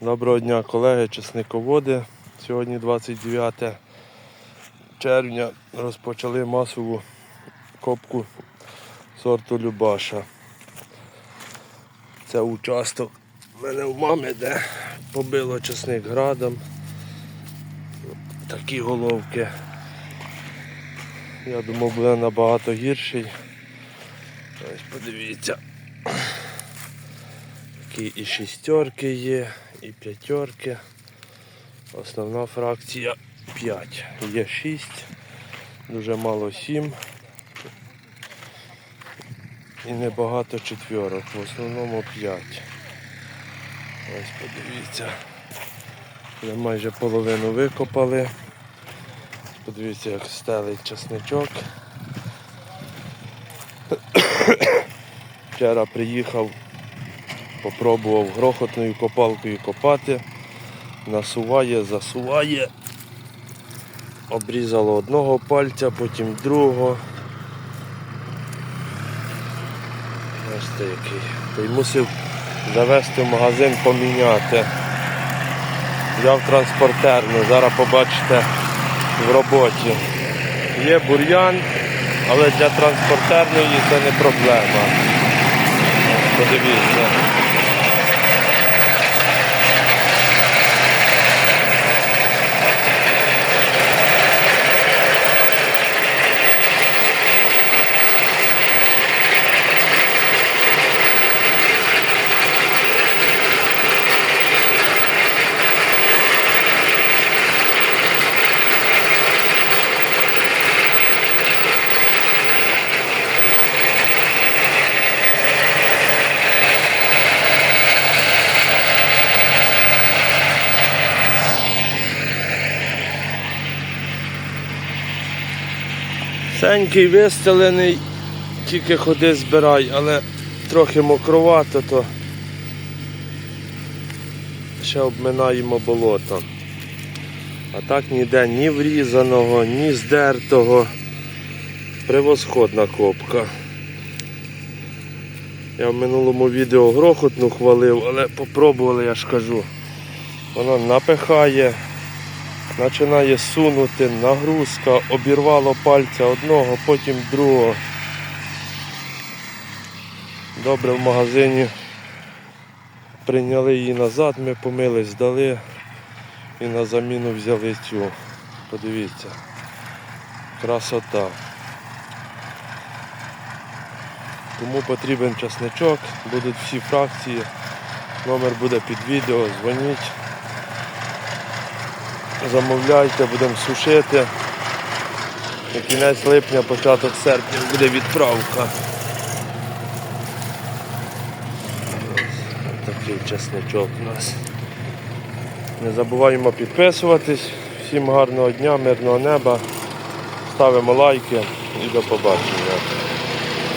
Доброго дня, колеги, чесниководи. Сьогодні 29 червня розпочали масову копку сорту Любаша. Це участок в мене в мами, де побило чесник градом. Такі головки. Я думав, буде набагато гірший. Ось подивіться. Такі і шістерки є, і п'ятерки. Основна фракція 5. Є 6, дуже мало 7. І небагато четверок, в основному 5. Ось подивіться. Вже майже половину викопали. Подивіться, як стелить часничок. Вчора приїхав Попробував грохотною копалкою копати, насуває, засуває. Обрізало одного пальця, потім другого. Бачите який. Та й мусив завести в магазин поміняти. Взяв транспортерну, зараз побачите в роботі. Є бур'ян, але для транспортерної це не проблема. Подивіться. Сенький вистелений, тільки ходи збирай, але трохи мокровато, то ще обминаємо болото. А так ніде ні врізаного, ні здертого. Превосходна копка. Я в минулому відео грохотну хвалив, але попробували, я ж кажу. Воно напихає, починає сунути, нагрузка, обірвало пальця одного, потім другого. Добре в магазині прийняли її назад, ми помили, здали і на заміну взяли цю. Подивіться. Красота. Кому потрібен часничок, будуть всі фракції. Номер буде під відео, дзвоніть. Замовляйте, будемо сушити. На кінець липня, початок серпня буде відправка. Ось такий чесничок у нас. Не забуваємо підписуватись. Всім гарного дня, мирного неба. Ставимо лайки і до побачення.